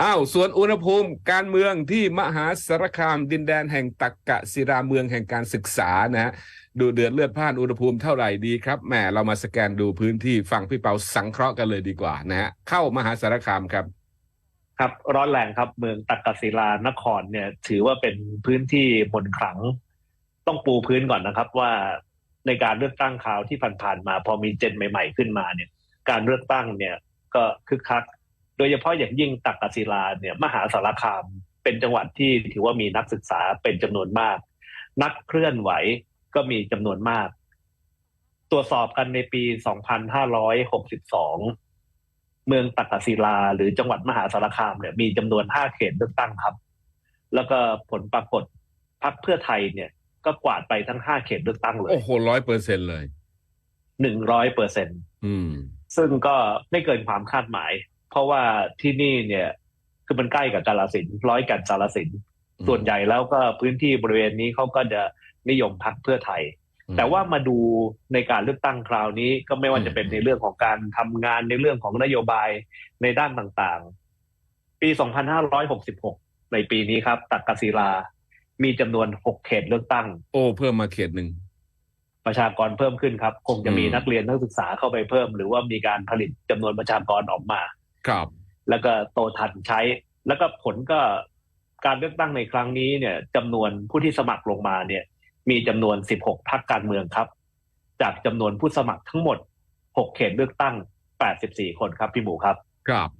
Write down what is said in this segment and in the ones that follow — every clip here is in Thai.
อ้าวส่วนอุณหภูมิการเมืองที่มหาสารคามดินแดนแห่งตักกะศิราเมืองแห่งการศึกษานะฮะดูเดือดเลือดพล่านอุณหภูมิเท่าไหร่ดีครับแหมเรามาสแกนดูพื้นที่ฟังพี่เปาสังเคราะห์กันเลยดีกว่านะฮะเข้ามหาสารคามครับ ครับร้อนแรงครับเมืองตักกศิลานครเนี่ย ถือว่าเป็นพื้นที่มนขลัง ต้องปูพื้นก่อนนะครับว่าในการเลือกตั้งคราวที่ผ่านๆมา พอมีเจนใหม่ ๆ ขึ้นมาเนี่ย การเลือกตั้งเนี่ยก็คึกคัก โดยเฉพาะอย่างยิ่งตักกศิลาเนี่ยมหาสารคามเป็นจังหวัดที่ถือว่ามีนักศึกษาเป็นจำนวนมาก นักเคลื่อนไหวก็มีจำนวนมาก ตรวจสอบกันในปี 2562 เมืองตักกศิลา หรือจังหวัดมหาสารคามเนี่ยมีจำนวน 5 เขตเลือกตั้งครับ แล้วก็ผลปรากฏพรรคเพื่อไทยเนี่ย ก็กวาดไปทั้ง 5 เขตเลือกตั้งเลย โอ้โหร้อยเปอร์เซ็นเลยหนึ่งร้อยเปอร์เซ็นอืมซึ่งก็ไม่เกินความคาดหมาย เพราะว่าที่นี่เนี่ยคือมันใกล้กับกาลสินธุ์ร้อยกันกาลสินธุ์อืมส่วนใหญ่แล้วก็พื้นที่บริเวณนี้เขาก็จะนิยมพรรคเพื่อไทย แต่ว่ามาดูในการเลือกตั้งคราวนี้ก็ไม่ว่าจะเป็นในเรื่องของการทำงานในเรื่องของนโยบายในด้านต่างๆ ปี 2566 ในปีนี้ครับตักกศิลา มีจำนวน 6 เขตเลือกตั้ง โอ้ เพิ่มมาเขตหนึ่งประชากรเพิ่มขึ้นครับ คงจะมีอืมนักเรียนนักศึกษาเข้าไปเพิ่ม หรือว่ามีการผลิตจำนวนประชากรออกมา ครับ แล้วก็โตทันใช้ แล้วก็ผลก็การเลือกตั้งในครั้งนี้เนี่ยจำนวนผู้ที่สมัครลงมาเนี่ย มีจำนวน 16พรรคการเมืองครับ จากจำนวนผู้สมัครทั้งหมด 6 เขตเลือกตั้ง 84 คนครับพี่หมูครับ ครับ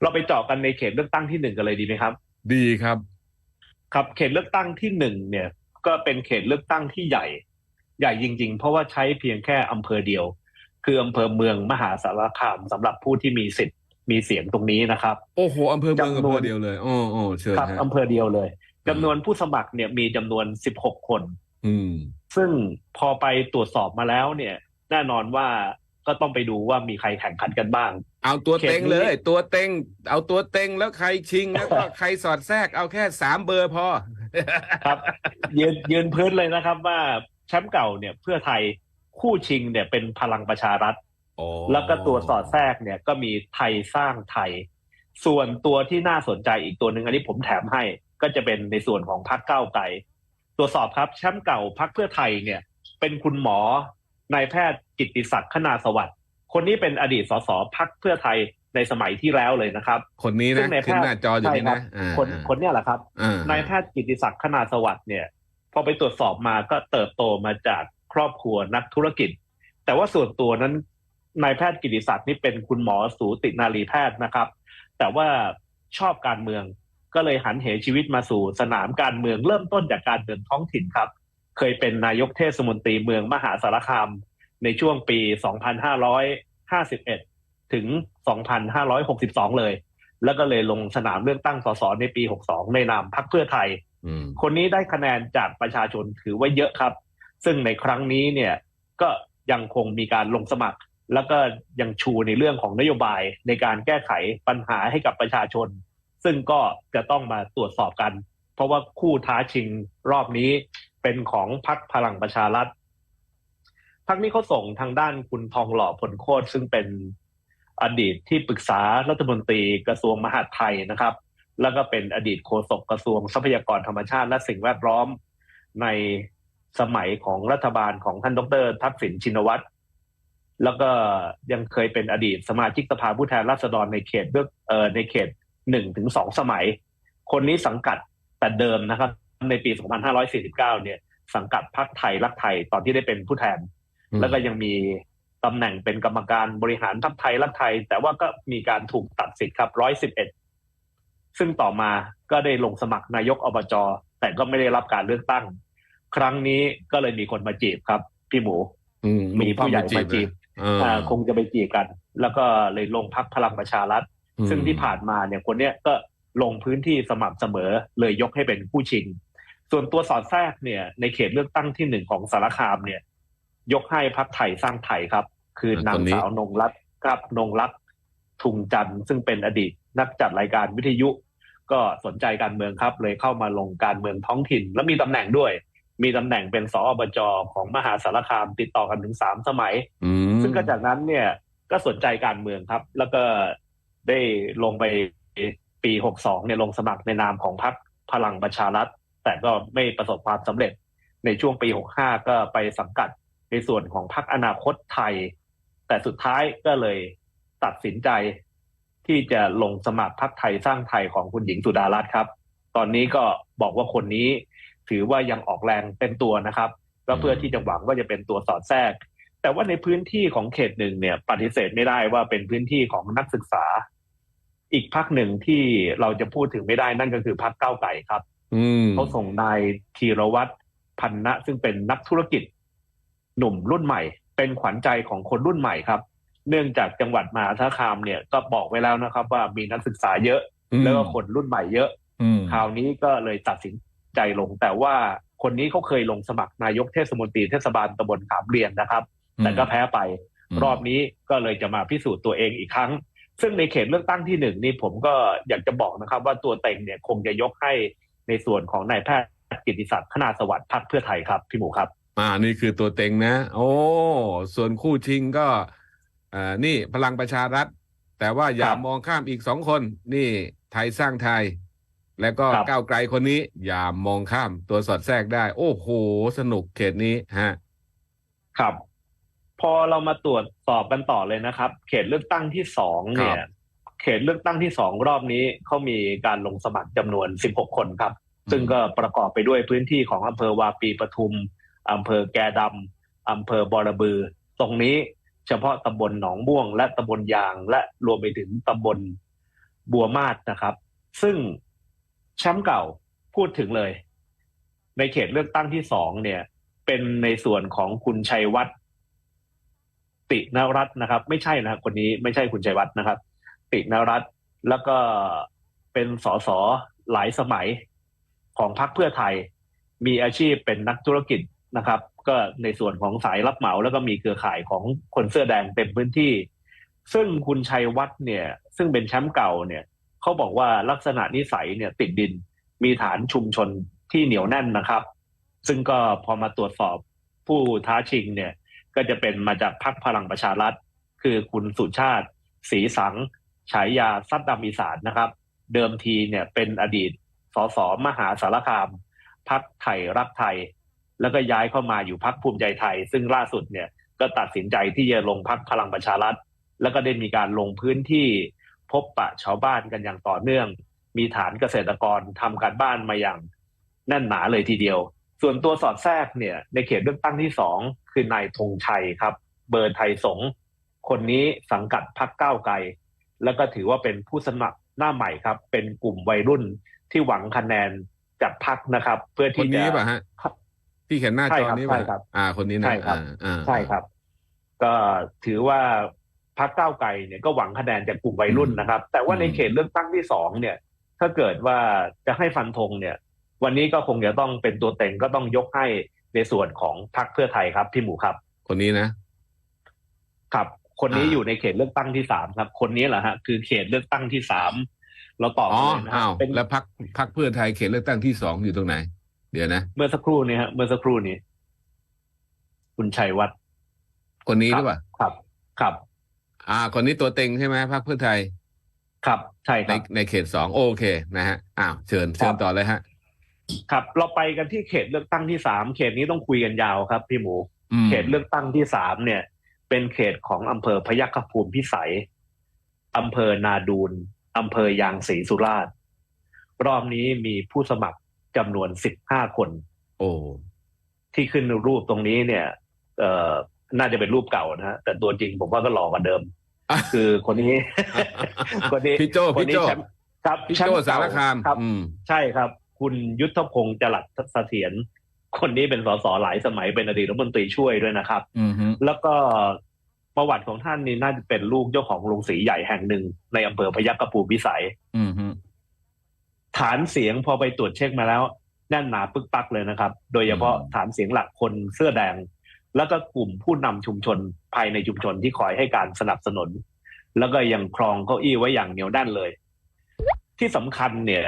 เราไปเจาะกันในเขตเลือกตั้งที่หนึ่งกันเลยดีไหมครับ ดีครับ ครับเขตเลือกตั้งที่หนึ่งเนี่ย ก็เป็นเขตเลือกตั้งที่ใหญ่ ใหญ่จริง ๆ เพราะว่าใช้เพียงแค่อำเภอเดียว คืออำเภอเมืองมหาสารคามสำหรับผู้ที่มีสิทธิ์มีเสียงตรงนี้นะครับ โอ้โหอำเภอเมืองจำอำนเภวนอเดียวเลยอ๋ออ๋อเชิญครับฮะอำเภอเดียวเลยจำนวนผู้สมัครเนี่ยมีจำนวน16คน อืม ซึ่งพอไปตรวจสอบมาแล้วเนี่ย แน่นอนว่าก็ต้องไปดูว่ามีใครแข่งขันกันบ้าง เอาตัวเต็งเขตนี้เลย ตัวเต็ง เอาตัวเต็งแล้วใครชิงแล้วก็ใครสอดแทรกเอาแค่สามเบอร์พอ ครับยืนยืนพื้นเลยนะครับว่าแชมป์เก่าเนี่ยเพื่อไทย คู่ชิงเนี่ยเป็นพลังประชารัฐอ๋อแล้วก็ตัวสอดแทรกเนี่ยก็มีไทยสร้างไทย ส่วนตัวที่น่าสนใจอีกตัวหนึ่งอันนี้ผมแถมให้ก็จะเป็นในส่วนของพรรคก้าวไกลตรวจสอบครับแชมป์เก่าพรรคเพื่อไทยเนี่ย เป็นคุณหมอนายแพทย์กิตติศักดิ์ขนาสวัสดิ์คนนี้เป็นอดีตสสพรรคเพื่อไทยในสมัยที่แล้วเลยนะครับ คนนี้ซึ่นะงในแพทย์ขึ้นหน้าจออยู่นี่ใช่ครันะบอ่าคนคนเนี้แหละครับอ่านายแพทย์กิตติศักดิ์ขนาสวัสดิ์เนี่ย พอไปตรวจสอบมาก็เติบโตมาจาก ครอบครัวนักธุรกิจ แต่ว่าส่วนตัวนั้นนายแพทย์กิติศักดิ์นี่เป็นคุณหมอสูตินารีแพทย์นะครับ แต่ว่าชอบการเมืองก็เลยหันเหชีวิตมาสู่สนามการเมืองเริ่มต้นจากการเมืองท้องถิ่นครับ เคยเป็นนายกเทศมนตรีเมืองมหาสารคาม ในช่วงปี 2551 ถึง 2562 เลย แล้วก็เลยลงสนามเลือกตั้งสสในปี 62 ในนามพรรคเพื่อไทยอืมคนนี้ได้คะแนนจากประชาชนถือว่าเยอะครับ ซึ่งในครั้งนี้เนี่ยก็ยังคงมีการลงสมัคร แล้วก็ยังชูในเรื่องของนโยบายในการแก้ไขปัญหาให้กับประชาชน ซึ่งก็จะต้องมาตรวจสอบกัน เพราะว่าคู่ท้าชิงรอบนี้เป็นของพรรคพลังประชารัฐพรรคนี้เขาส่งทางด้านคุณทองหล่อผลโคตรซึ่งเป็นอดีตที่ปรึกษารัฐมนตรีกระทรวงมหาดไทยนะครับ แล้วก็เป็นอดีตโฆษกกระทรวงทรัพยากรธรรมชาติและสิ่งแวดล้อมใน สมัยของรัฐบาลของท่านดรทักษิณชินวัตรแล้วก็ยังเคยเป็นอดีตสมาชิกสภาผู้แทนราษฎรในเขตเลือกเอ่อในเขตหนึ่งถึงสองสมัย คนนี้สังกัดแต่เดิมนะครับ ในปี 2549 เนี่ย สังกัดพรรคไทยรักไทยตอนที่ได้เป็นผู้แทนอืมแล้วก็ยังมีตำแหน่งเป็นกรรมการบริหารพรรคไทยรักไทย แต่ว่าก็มีการถูกตัดสิทธิ์ครับ 111 ซึ่งต่อมาก็ได้ลงสมัครนายกอบจแต่ก็ไม่ได้รับการเลือกตั้ง ครั้งนี้ก็เลยมีคนมาจีบครับ พี่หมูอืมมีผู้ใหญ่มาจีบอ่าอ่าคงจะไปจีบกัน แล้วก็เลยลงพักพลังประชารัฐอืมซึ่งที่ผ่านมาเนี่ยคนเนี้ยก็ลงพื้นที่สม่ำเสมอเลยยกให้เป็นผู้ชิง ส่วนตัวสอดแทรกเนี่ย ในเขตเลือกตั้งที่หนึ่งของสารคามเนี่ย ยกให้พักไทยสร้างไทยครับ คือนางสาวนงรัตน์ครับนงรักษ์ทุงจันทร์ซึ่งเป็นอดีตนักจัดรายการวิทยุ ก็สนใจการเมืองครับ เลยเข้ามาลงการเมืองท้องถิ่น และมีตำแหน่งด้วย มีตำแหน่งเป็นสอบจของมหาสารคามติดต่อกันถึงสามสมัยอืมซึ่งก็จากนั้นเนี่ยก็สนใจการเมืองครับ แล้วก็ได้ลงไปปีหกสองเนี่ยลงสมัครในนามของพรรคพลังประชารัฐ แต่ก็ไม่ประสบความสำเร็จ ในช่วงปีหกห้าก็ไปสังกัดในส่วนของพรรคอนาคตไทย แต่สุดท้ายก็เลยตัดสินใจที่จะลงสมัครพรรคไทยสร้างไทยของคุณหญิงสุดารัตน์ครับ ตอนนี้ก็บอกว่าคนนี้ ถือว่ายังออกแรงเป็นตัวนะครับก็เพื่อที่จะหวังว่าจะเป็นตัวสอดแทรก แต่ว่าในพื้นที่ของเขตหนึ่งเนี่ย ปฏิเสธไม่ได้ว่าเป็นพื้นที่ของนักศึกษา อีกพักหนึ่งที่เราจะพูดถึงไม่ได้นั่นก็คือพักเก้าวไก่ครับอืมเขาส่งนายธีรวัตรพันนะซึ่งเป็นนักธุรกิจ หนุ่มรุ่นใหม่ เป็นขวัญใจของคนรุ่นใหม่ครับ เนื่องจากจังหวัดมหาสารคามเนี่ยก็บอกไว้แล้วนะครับ ว่ามีนักศึกษาเยอะ แล้วก็คนรุ่นใหม่เยอะอืมคราวนี้ก็เลยตัดสิน ใจลง แต่ว่าคนนี้เขาเคยลงสมัครนายกเทศมนตรีเทศบาลตำบลขามเรียนนะครับ แต่ก็แพ้ไปอืมรอบนี้ก็เลยจะมาพิสูจน์ตัวเองอีกครั้ง ซึ่งในเขตเลือกตั้งที่หนึ่งนี่ผมก็อยากจะบอกนะครับ ว่าตัวเต็งเนี่ยคงจะยกให้ในส่วนของนายแพทย์กิติศักดิ์ขนาสวัสดิ์พักเพื่อไทยครับพี่หมูครับ อ่านี่คือตัวเต็งนะ โอ้ส่วนคู่ชิงก็อ่านี่พลังประชารัฐ แต่ว่าอย่าครับมองข้ามอีกสองคน นี่ไทยสร้างไทย แล้วก็ครับก้าวไกลคนนี้ อย่ามองข้ามตัวสอดแทรกได้ โอ้โห สนุกเขตนี้ฮะ ครับ พอเรามาตรวจสอบกันต่อเลยนะครับ เขตเลือกตั้งที่สองเนี่คยรับเขตเลือกตั้งที่สองรอบนี้เขามีการลงสมัครจำนวน 16 คนครับ ซึ่งก็ประกอบไปด้วยพื้นที่ของอำเภอวาปีปทุมอำเภอแกดำอำเภอบอระบือ ตรงนี้เฉพาะตำบลหนองม่วง และตำบลยาง และรวมไปถึงตำบลบัวมาศนะครับ ซึ่ง แชมป์เก่าพูดถึงเลย ในเขตเลือกตั้งที่สองเนี่ย เป็นในส่วนของคุณชัยวัฒน์ตินรัตน์นะครับ ไม่ใช่นะครับคนนี้ไม่ใช่คุณชัยวัฒน์นะครับ ตินรัตน์แล้วก็เป็นสสหลายสมัยของพรรคเพื่อไทย มีอาชีพเป็นนักธุรกิจนะครับ ก็ในส่วนของสายรับเหมาแล้วก็มีเครือข่ายของคนเสื้อแดงเต็มพื้นที่ ซึ่งคุณชัยวัฒน์เนี่ย ซึ่งเป็นแชมป์เก่าเนี่ย เขาบอกว่าลักษณะนิสัยเนี่ยติดดิน มีฐานชุมชนที่เหนียวแน่นนะครับ ซึ่งก็พอมาตรวจสอบผู้ท้าชิงเนี่ยก็จะเป็นมาจากพรรคพลังประชารัฐ คือคุณสุชาติศรีสัง ฉายาซัดดำอีสานนะครับ เดิมทีเนี่ยเป็นอดีตสสมหาสารคามพักไทยรักไทย แล้วก็ย้ายเข้ามาอยู่พักภูมิใจไทย ซึ่งล่าสุดเนี่ยก็ตัดสินใจที่จะลงพักพลังประชารัฐ แล้วก็ได้มีการลงพื้นที่ พบปะชาวบ้านกันอย่างต่อเนื่อง มีฐานเกษตรกรทำการบ้านมาอย่างแน่นหนาเลยทีเดียว ส่วนตัวสอดแทรกเนี่ย ในเขตเลือกตั้งที่สองคือนายธงชัยครับ เบอร์ไทยสงฆ์คนนี้สังกัดพักก้าวไกล แล้วก็ถือว่าเป็นผู้สมัครหน้าใหม่ครับ เป็นกลุ่มวัยรุ่นที่หวังคะแนนจากพักนะครับ เพื่อคนที่จะนี้ป่ะฮะที่เขียนหน้าใช่จอครับนี้ใช่ป่ะครับอ่า คนนี้นะใช่ครับอ่าอ่าใช่ครับ ก็ถือว่า พักก้าวไกลเนี่ยก็หวังคะแนนจากกลุ่มวัยรุ่นนะครับ แต่ว่าในเขตเลือกตั้งที่สองเนี่ย ถ้าเกิดว่าจะให้ฟันธงเนี่ย วันนี้ก็คงจะต้องเป็นตัวเต็งก็ต้องยกให้ในส่วนของพรรคเพื่อไทยครับพี่หมูครับ คนนี้นะ ครับ คนนี้อ่าอยู่ในเขตเลือกตั้งที่สามครับ คนนี้แหละฮะคือเขตเลือกตั้งที่สามเราตอบอ๋อกันเลยนะคอ้ารัวบเป็นแล้วพักพักเพื่อไทยเขตเลือกตั้งที่สองอยู่ตรงไหน เดี๋ยวนะ เมื่อสักครู่นี้ฮะเมื่อสักครู่นี้ คุณชัยวัฒน์คนนี้คหรัรือเปล่าครับ ครับ อ่า คนนี้ตัวเต็งใช่ไหมพักเพื่อไทย ครับใช่คในรับ ในเขตสองโอเคนะฮะอ้าวเชิญเชิญต่อเลยฮะ ครับ เราไปกันที่เขตเลือกตั้งที่สามเขตนี้ต้องคุยกันยาวครับ พี่หมู อืมเขตเลือกตั้งที่สามเนี่ย เป็นเขตของอำเภอพยัคฆภูมิพิสัยอำเภอนาดูนอำเภอยางศรีสุราษฎร์รอบนี้มีผู้สมัครจำนวนสิบห้าคน โอ้ ที่ขึ้นรูปตรงนี้เนี่ย เอ่อ น่าจะเป็นรูปเก่านะฮะแต่ตัวจริงผมว่าก็หล่อกว่าเดิม คือคนนี้ คนนี้พี่โจคนพี่นี้โจแชมป์ครับพี่แชมโจป์สารเก่คามครับอืมใช่ครับ คุณยุทธพงศ์จรัสเสถียรคนนี้เป็นสสหลายสมัยเป็นอดีตรัฐมนตรีช่วยด้วยนะครับอืมฮึแล้วก็ประวัติของท่านนี่น่าจะเป็นลูกเจ้าของโรงสีใหญ่แห่งหนึ่ง ในอำเภอพยัคฆภูมิพิสัยอืมฮึฐานเสียงพอไปตรวจเช็คมาแล้วแน่นหนาปึกปักเลยนะครับ โดยเฉพาะฐานเสียงหลักคนเสื้อแดง แล้วก็กลุ่มผู้นำชุมชนภายในชุมชนที่คอยให้การสนับสนุน แล้วก็ยังครองเก้าอี้ไว้อย่างเหนียวแน่นเลย ที่สำคัญเนี่ย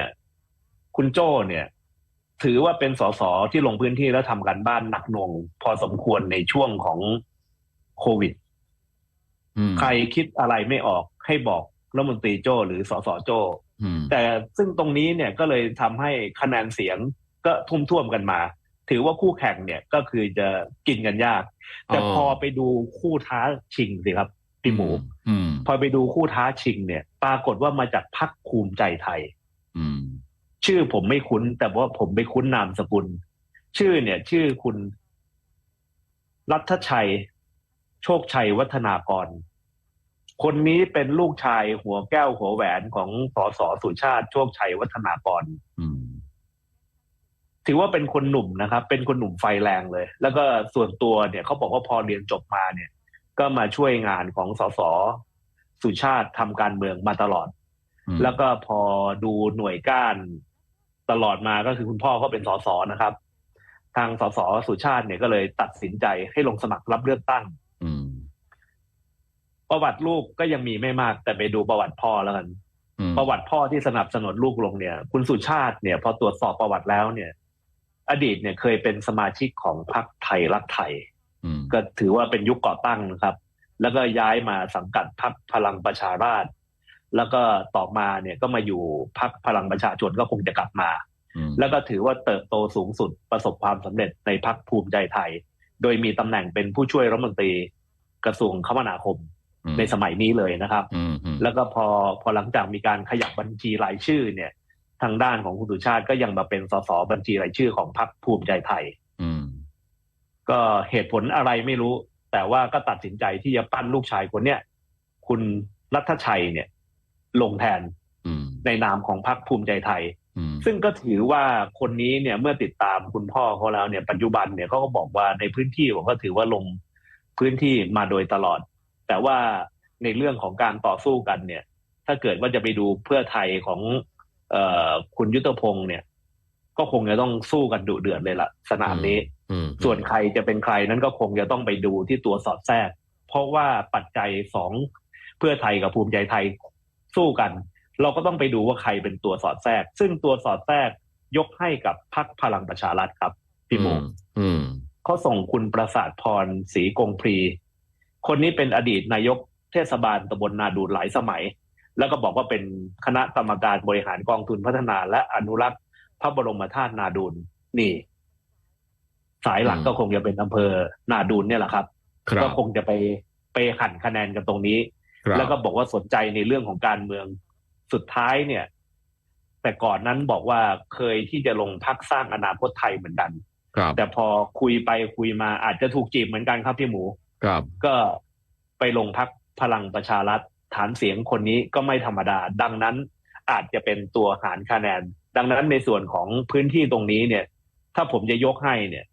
คุณโจ้เนี่ย ถือว่าเป็นสสที่ลงพื้นที่แล้วทำการบ้านหนักหน่วง พอสมควรในช่วงของโควิดอืมใครคิดอะไรไม่ออกให้บอกรัฐมนตรีโจหรือสสโจอืมแต่ซึ่งตรงนี้เนี่ยก็เลยทำให้คะแนนเสียงก็ทุ่มท่วมๆกันมา ถือว่าคู่แข่งเนี่ยก็คือจะกินกันยาก แต่อ๋อพอไปดูคู่ท้าชิงสิครับพี่หมูอืมพอไปดูคู่ท้าชิงเนี่ย ปรากฏว่ามาจากพรรคภูมิใจไทยอืมชื่อผมไม่คุ้น แต่ว่าผมไปคุ้นนามสกุล ชื่อเนี่ย ชื่อคุณ รัฐชัย โชคชัยวัฒนากร คนนี้เป็นลูกชายหัวแก้วหัวแหวนของสสสุชาติ โชคชัยวัฒนากรอืม ถือว่าเป็นคนหนุ่มนะครับ เป็นคนหนุ่มไฟแรงเลย แล้วก็ส่วนตัวเนี่ยเขาบอกว่าพอเรียนจบมาเนี่ย ก็มาช่วยงานของสสสุชาติทำการเมืองมาตลอดอืมแล้วก็พอดูหน่วยก้านตลอดมาก็คือคุณพ่อเขาเป็นสสนะครับ ทางสสสุชาติเนี่ยก็เลยตัดสินใจให้ลงสมัครรับเลือกตั้งอืมประวัติลูกก็ยังมีไม่มาก แต่ไปดูประวัติพ่อแล้วกันอืมประวัติพ่อที่สนับสนุนลูกลงเนี่ย คุณสุชาติเนี่ย พอตรวจสอบประวัติแล้วเนี่ย อดีตเนี่ยเคยเป็นสมาชิกของพรรคไทยรักไทยอืมก็ถือว่าเป็นยุคก่อตั้งนะครับ แล้วก็ย้ายมาสังกัดพรรคพลังประชาราษฎร์แล้วก็ต่อมาเนี่ยก็มาอยู่พรรคพลังประชาชนก็คงจะกลับมาอืมแล้วก็ถือว่าเติบโตสูงสุดประสบความสำเร็จในพรรคภูมิใจไทย โดยมีตำแหน่งเป็นผู้ช่วยรัฐมนตรีกระทรวงคมนาคมอืมในสมัยนี้เลยนะครับอืมอืมแล้วก็พอพอหลังจากมีการขยับบัญชีรายชื่อเนี่ย ทางด้านของคุณสุชาติก็ยังมาเป็นสสบัญชีรายชื่อของพรรคภูมิใจไทยอืมก็เหตุผลอะไรไม่รู้ แต่ว่าก็ตัดสินใจที่จะปั้นลูกชายคนเนี้ยคุณรัฐชัยเนี่ย ลงแทนอืมในนามของพรรคภูมิใจไทยอืมซึ่งก็ถือว่าคนนี้เนี่ยเมื่อติดตามคุณพ่อเขาแล้วเนี่ยปัจจุบันเนี่ยเขาก็บอกว่าในพื้นที่ผมก็ถือว่าลงพื้นที่มาโดยตลอด แต่ว่าในเรื่องของการต่อสู้กันเนี่ย ถ้าเกิดว่าจะไปดูเพื่อไทยของเออ คุณยุทธพงศ์เนี่ย ก็คงจะต้องสู้กันดุเดือดเลยล่ะ สนามนี้อืมส่วนใครจะเป็นใครนั้นก็คงจะต้องไปดูที่ตัวสอดแทรก เพราะว่าปัจจัยสองเพื่อไทยกับภูมิใจไทยสู้กัน เราก็ต้องไปดูว่าใครเป็นตัวสอดแทรก ซึ่งตัวสอดแทรกยกให้กับพรรคพลังประชารัฐครับพี่หมูอืมเขาส่งคุณประสาทพรศรีกงพรี คนนี้เป็นอดีตนายกเทศบาลตำบลนาดูนหลายสมัย แล้วก็บอกว่าเป็นคณะกรรมการบริหารกองทุนพัฒนา และอนุรักษ์พระบรมธาตุนาดูนนี่ สายหลักอืมก็คงจะเป็นอำเภอนาดูนเนี่ยแหละครับครับก็คงจะไปไปหั่นคะแนนกันตรงนี้ครับแล้วก็บอกว่าสนใจในเรื่องของการเมืองสุดท้ายเนี่ย แต่ก่อนนั้นบอกว่าเคยที่จะลงพักสร้างอนาคตไทยเหมือนกันครับแต่พอคุยไปคุยมาอาจจะถูกจีบเหมือนกันครับพี่หมู ครับ ก็ไปลงพักพลังประชารัฐ ฐานเสียงคนนี้ก็ไม่ธรรมดา ดังนั้นอาจจะเป็นตัวหารคะแนน ดังนั้นในส่วนของพื้นที่ตรงนี้เนี่ย ถ้าผมจะยกให้เนี่ย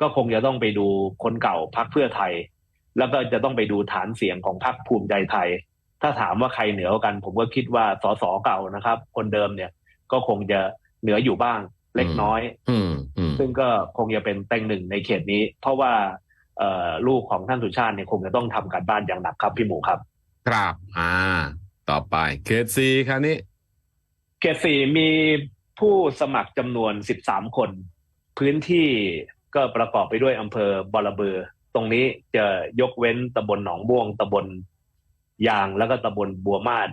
ก็คงจะต้องไปดูคนเก่าพักเพื่อไทย แล้วก็จะต้องไปดูฐานเสียงของพักภูมิใจไทย ถ้าถามว่าใครเหนือกว่ากัน ผมก็คิดว่าสสเก่านะครับ คนเดิมเนี่ย ก็คงจะเหนืออยู่บ้างเล็กน้อยอืมอืมซึ่งก็คงจะเป็นเต็งหนึ่งในเขตนี้ เพราะว่าเอ่อลูกของท่านสุชาติเนี่ยคงจะต้องทำการบ้านอย่างหนักครับพี่หมูครับ ครับ อ่า ต่อไปเขตซีคราวนี้เขตสี่มีผู้สมัครจำนวน 13 คน พื้นที่ก็ประกอบไปด้วยอำเภอบอระเบือ ตรงนี้จะยกเว้นตำบลหนองม่วงตำบลยางแล้วก็ตำบลบัวมาศ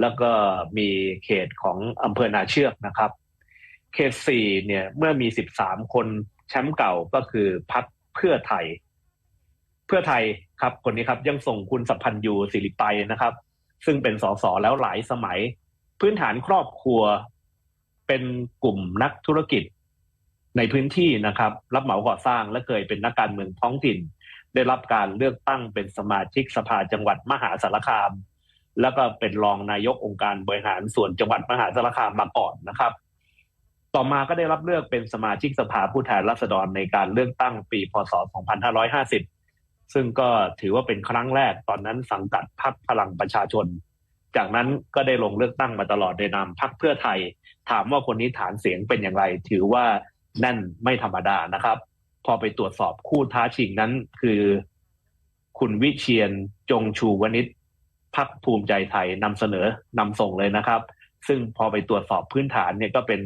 แล้วก็มีเขตของอำเภอนาเชือกนะครับ เขตสี่เนี่ยเมื่อมี 13 คนแชมป์เก่าก็คือพักเพื่อไทย พื่อไทยครับคนนี้ครับยังส่งคุณสัพพันยูสิริไปนะครับ ซึ่งเป็นสสแล้วหลายสมัย พื้นฐานครอบครัว เป็นกลุ่มนักธุรกิจในพื้นที่นะครับ รับเหมาก่อสร้างและเคยเป็นนักการเมืองท้องถิ่น ได้รับการเลือกตั้งเป็นสมาชิกสภาจังหวัดมหาสารคาม แล้วก็เป็นรองนายกองค์การบริหารส่วนจังหวัดมหาสารคามมาก่อนนะครับ ต่อมาก็ได้รับเลือกเป็นสมาชิกสภาผู้แทนราษฎรในการเลือกตั้งปีพศ 2550 ซึ่งก็ถือว่าเป็นครั้งแรกตอนนั้นสังกัดพรรคพลังประชาชน จากนั้นก็ได้ลงเลือกตั้งมาตลอดในนามพรรคเพื่อไทย ถามว่าคนนี้ฐานเสียงเป็นอย่างไร ถือว่าแน่นไม่ธรรมดานะครับ พอไปตรวจสอบคู่ท้าชิงนั้นคือ คุณวิเชียนจงชูวณิชพักภูมิใจไทยนำเสนอนำส่งเลยนะครับ ซึ่งพอไปตรวจสอบพื้นฐานเนี่ยก็เป็น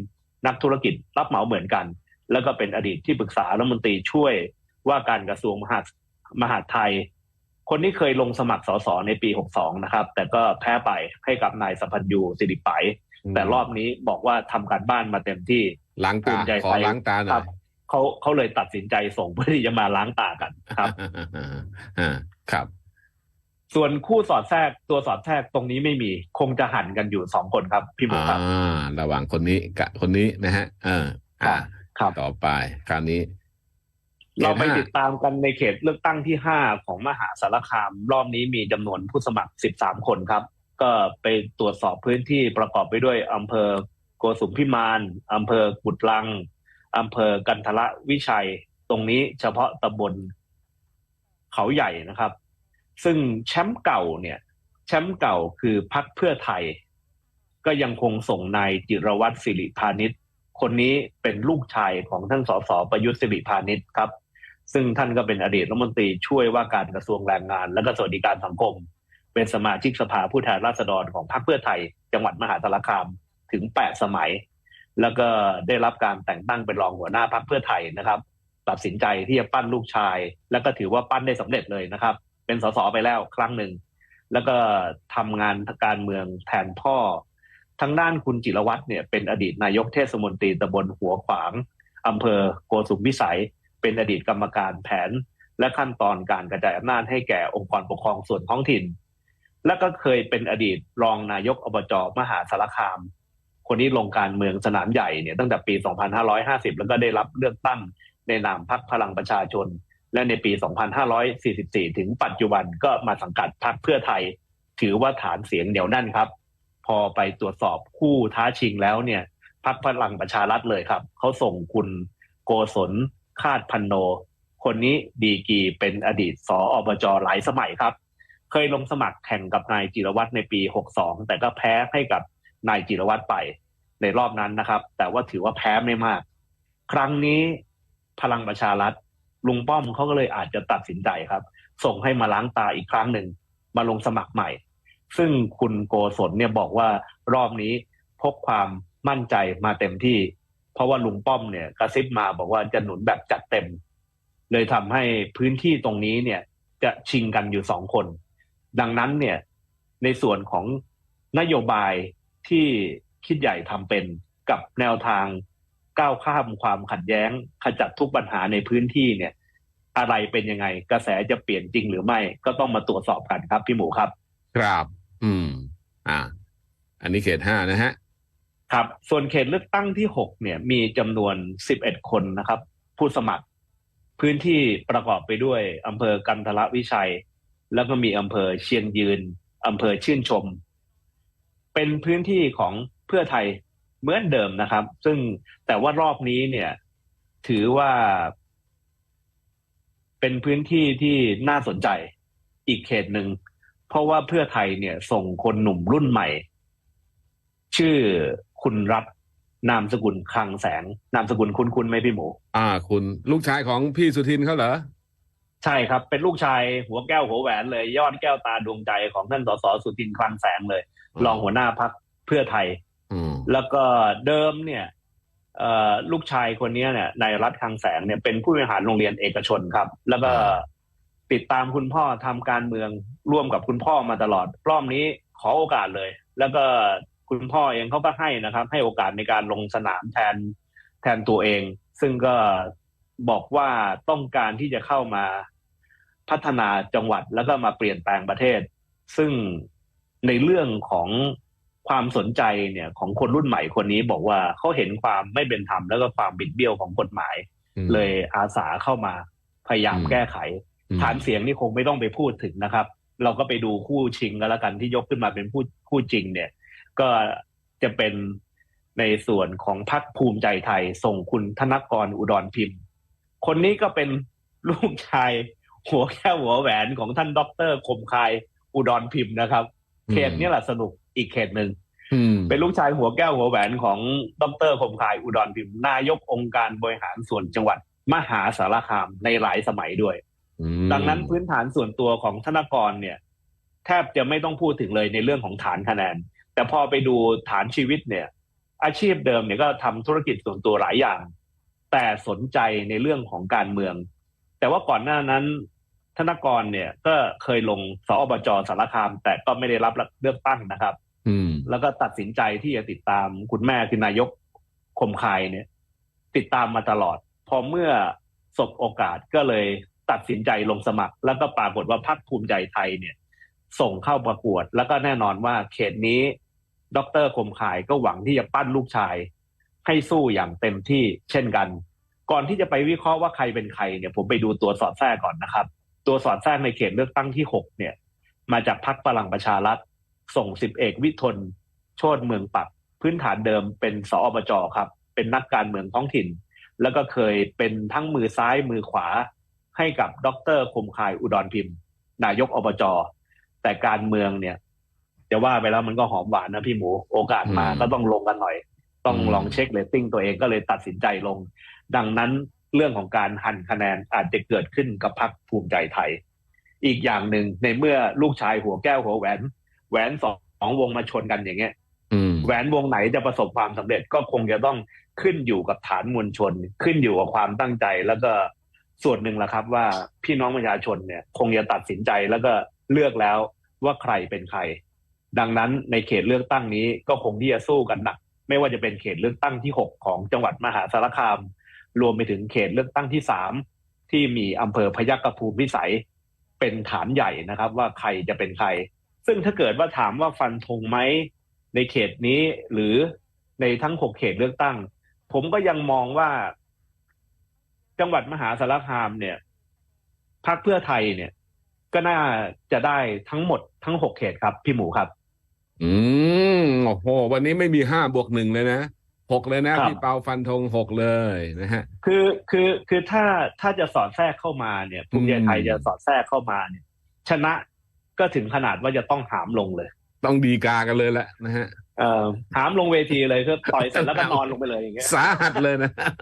นักธุรกิจรับเหมาเหมือนกัน แล้วก็เป็นอดีตที่ปรึกษารัฐมนตรีช่วยว่าการกระทรวงมหาด มหาดไทย คนนี้เคยลงสมัครสสในปี 62 นะครับ แต่ก็แพ้ไปให้กับนายสัพพัญญูสิริไปแต่รอบนี้บอกว่าทำการบ้านมาเต็มที่ล้างภูตามิใจขอไทยล้างตาหคน่รัอบยเขาเขาเลยตัดสินใจส่งเพื่อที่จะมาล้างตากันครับอ่าครับ ส่วนคู่สอดแทรกตัวสอดแทรกตรงนี้ไม่มี คงจะหันกันอยู่สองคนครับ พี่หมูครับอ่าระหว่างคนนี้กับคนนี้นะฮะ เอออ่าครับต่อไปคราวนี้ เราไปติดตามกันในเขตเลือกตั้งที่ห้าของมหาสารคาม รอบนี้มีจำนวนผู้สมัคร13คนครับ ก็ไปตรวจสอบพื้นที่ประกอบไปด้วยอำเภอโกสุมพิมานอำเภอกุดลังอำเภอกันทละวิชัย ตรงนี้เฉพาะตำบลเขาใหญ่นะครับ ซึ่งแชมป์เก่าเนี่ย แชมป์เก่าคือพักเพื่อไทย ก็ยังคงส่งนายจิรวัตรสิริพานิชคนนี้เป็นลูกชายของท่านสสประยุทธ์สิริพานิชครับ ซึ่งท่านก็เป็นอดีตรัฐมนตรีช่วยว่าการกระทรวงแรงงาน และก็สวัสดิการสังคม เป็นสมาชิกสภาผู้แทนราษฎรของพรรคเพื่อไทย จังหวัดมหาสารคามถึง 8 สมัย แล้วก็ได้รับการแต่งตั้งเป็นรองหัวหน้าพรรคเพื่อไทยนะครับ ตัดสินใจที่จะปั้นลูกชาย แล้วก็ถือว่าปั้นได้สำเร็จเลยนะครับ เป็นสสไปแล้วครั้งหนึ่งแล้วก็ทำงานการเมืองแทนพ่อทางด้านคุณจิรวัตรเนี่ยเป็นอดีตนายกเทศมนตรีตำบลหัวขวางอำเภอโกสุมพิสัย เป็นอดีตกรรมการแผน และขั้นตอนการกระจายอำนาจให้แก่องค์กรปกครองส่วนท้องถิ่น และก็เคยเป็นอดีตรองนายกอบจมหาสารคาม คนนี้ลงการเมืองสนามใหญ่เนี่ยตั้งแต่ปี 2550 แล้วก็ได้รับเลือกตั้งในนามพรรคพลังประชาชน และในปี 2544 ถึงปัจจุบันก็มาสังกัดพรรคเพื่อไทย ถือว่าฐานเสียงเหนียวแน่นครับ พอไปตรวจสอบคู่ท้าชิงแล้วเนี่ยพรรคพลังประชารัฐเลยครับ เขาส่งคุณโกศล คาดพันโน คนนี้ดีกีเป็นอดีตสออบจหลายสมัยครับ เคยลงสมัครแข่งกับนายจิรวัตรในปี 62 แต่ก็แพ้ให้กับนายจิรวัตรไปในรอบนั้นนะครับ แต่ว่าถือว่าแพ้ไม่มาก ครั้งนี้พลังประชารัฐลุงป้อมเขาก็เลยอาจจะตัดสินใจครับ ส่งให้มาล้างตาอีกครั้งหนึ่งมาลงสมัครใหม่ ซึ่งคุณโกศลเนี่ยบอกว่ารอบนี้พกความมั่นใจมาเต็มที่ เพราะว่าลุงป้อมเนี่ยกระซิบมาบอกว่าจะหนุนแบบจัดเต็ม เลยทำให้พื้นที่ตรงนี้เนี่ย จะชิงกันอยู่สองคน ดังนั้นเนี่ย ในส่วนของนโยบายที่คิดใหญ่ทำเป็นกับแนวทางก้าวข้ามความขัดแย้ง ขจัดทุกปัญหาในพื้นที่เนี่ย อะไรเป็นยังไง กระแสจะเปลี่ยนจริงหรือไม่ ก็ต้องมาตรวจสอบกันครับพี่หมูครับ ครับ อืม อ่า อันนี้เขตห้านะฮะ ครับ ส่วนเขตเลือกตั้งที่ 6 เนี่ย มีจำนวน 11 คนนะครับ ผู้สมัคร พื้นที่ประกอบไปด้วยอำเภอกันทละวิชัย แล้วก็มีอำเภอเชียงยืนอำเภอชื่นชม เป็นพื้นที่ของเพื่อไทยเหมือนเดิมนะครับ ซึ่งแต่ว่ารอบนี้เนี่ย ถือว่า เป็นพื้นที่ที่น่าสนใจอีกเขตหนึ่ง เพราะว่าเพื่อไทยเนี่ย ส่งคนหนุ่มรุ่นใหม่ ชื่อ คุณรัฐนามสกุลคลังแสง นามสกุลคุณคุณไหมพี่หมู อ่า คุณลูกชายของพี่สุทินเขาเหรอ ใช่ครับ เป็นลูกชายหัวแก้วหัวแหวนเลย ยอดแก้วตาดวงใจของท่านสสสุทินคลังแสงเลยอืมรองหัวหน้าพักเพื่อไทยอืมแล้วก็เดิมเนี่ยเอ่อลูกชายคนนี้เนี่ยนายรัฐคลังแสงเนี่ยเป็นผู้บริหารโรงเรียนเอกชนครับ แล้วก็ติดตามคุณพ่อทำการเมืองร่วมกับคุณพ่อมาตลอดรอบนี้ขอโอกาสเลย แล้วก็ คุณพ่อเองเขาก็ให้นะครับ ให้โอกาสในการลงสนามแทนแทนตัวเอง ซึ่งก็บอกว่าต้องการที่จะเข้ามาพัฒนาจังหวัดแล้วก็มาเปลี่ยนแปลงประเทศ ซึ่งในเรื่องของความสนใจเนี่ยของคนรุ่นใหม่คนนี้บอกว่าเขาเห็นความไม่เป็นธรรมแล้วก็ความบิดเบี้ยวของกฎหมายอืมเลยอาสาเข้ามาพยายามอืมแก้ไขอืมฐานเสียงนี่คงไม่ต้องไปพูดถึงนะครับ เราก็ไปดูคู่ชิงกันแล้วกันที่ยกขึ้นมาเป็นผู้คู่จริงเนี่ย ก็จะเป็นในส่วนของพรรคภูมิใจไทย ส่งคุณธนกรอุดรพิมพ์ คนนี้ก็เป็นลูกชาย หัวแก้วหัวแหวนของท่านด็อกเตอร์คมคายอุดรพิมพ์นะครับ เขตนี้แหละสนุกอีกเขตหนึ่งอืมเป็นลูกชายหัวแก้วหัวแหวนของดรคมคายอุดรพิมพ์นายกองค์การบริหารส่วนจังหวัด มหาสารคามในหลายสมัยด้วยอืมดังนั้นพื้นฐานส่วนตัวของธนกรเนี่ย แทบจะไม่ต้องพูดถึงเลยในเรื่องของฐานคะแนน แต่พอไปดูฐานชีวิตเนี่ย อาชีพเดิมเนี่ยก็ทำธุรกิจส่วนตัวหลายอย่าง แต่สนใจในเรื่องของการเมือง แต่ว่าก่อนหน้านั้น ธนกรเนี่ยก็เคยลงสอบจสารคาม แต่ก็ไม่ได้รับเลือกตั้งนะครับ อืม แล้วก็ตัดสินใจที่จะติดตามคุณแม่คือนายกคมคายเนี่ย ติดตามมาตลอด พอเมื่อสบโอกาสก็เลยตัดสินใจลงสมัคร แล้วก็ปรากฏว่าพรรคภูมิใจไทยเนี่ย ส่งเข้าประกวด แล้วก็แน่นอนว่าเขตนี้ ดรคมคายก็หวังที่จะปั้นลูกชาย ให้สู้อย่างเต็มที่เช่นกัน ก่อนที่จะไปวิเคราะห์ว่าใครเป็นใครเนี่ยผมไปดูตัวสอดแทรกก่อนนะครับ ตัวสอดแทรกในเขตเลือกตั้งที่หกเนี่ย มาจากพรรคพลังประชารัฐ ส่งสิบเอกวิทนโชดเมืองปัก พื้นฐานเดิมเป็นสอบจครับ เป็นนักการเมืองท้องถิ่น แล้วก็เคยเป็นทั้งมือซ้ายมือขวา ให้กับดรคมคายอุดรพิมพ์ นายกอบจแต่การเมืองเนี่ย จะว่าไปแล้วมันก็หอมหวานนะพี่หมูโอกาสมาอืมก็ต้องลงกันหน่อย ต้องอืมลองเช็คเรตติ้งตัวเองก็เลยตัดสินใจลง ดังนั้นเรื่องของการหั่นคะแนนอาจจะเกิดขึ้นกับพรรคภูมิใจไทย อีกอย่างหนึ่งในเมื่อลูกชายหัวแก้วหัวแหวน แหวนสองวงมาชนกันอย่างเงี้ยอืมแหวนวงไหนจะประสบความสำเร็จก็คงจะต้องขึ้นอยู่กับฐานมวลชน ขึ้นอยู่กับความตั้งใจแล้วก็ส่วนหนึ่งละครับ ว่าพี่น้องประชาชนเนี่ย คงจะตัดสินใจแล้วก็เลือกแล้วว่าใครเป็นใคร ดังนั้นในเขตเลือกตั้งนี้ก็คงที่จะสู้กันหนัก ไม่ว่าจะเป็นเขตเลือกตั้งที่หกของจังหวัดมหาสารคาม รวมไปถึงเขตเลือกตั้งที่สามที่มีอำเภอพยัคฆภูมิพิสัยเป็นฐานใหญ่นะครับ ว่าใครจะเป็นใคร ซึ่งถ้าเกิดว่าถามว่าฟันธงไหมในเขตนี้หรือในทั้งหกเขตเลือกตั้ง ผมก็ยังมองว่า จังหวัดมหาสารคามเนี่ยพรรคเพื่อไทยเนี่ย ก็น่าจะได้ทั้งหมดทั้งหกเขตครับ พี่หมูครับ อืมโอ้โห วันนี้ไม่มีห้าบวกหนึ่งเลยนะหกเลยนะครับพี่เปาฟันธงหกเลยนะฮะ คือคือคือถ้าถ้าจะสอดแทรกเข้ามาเนี่ยภูมิใจไทยจะสอดแทรกเข้ามาเนี่ย ชนะก็ถึงขนาดว่าจะต้องหามลงเลย ต้องดีกากันเลยแหละนะฮะเอ่อหามลงเวทีเลยคือต่อยเสร็จแล้วก็นอนลงไปเลยอย่างเงี้ยสาหัสเลยนะ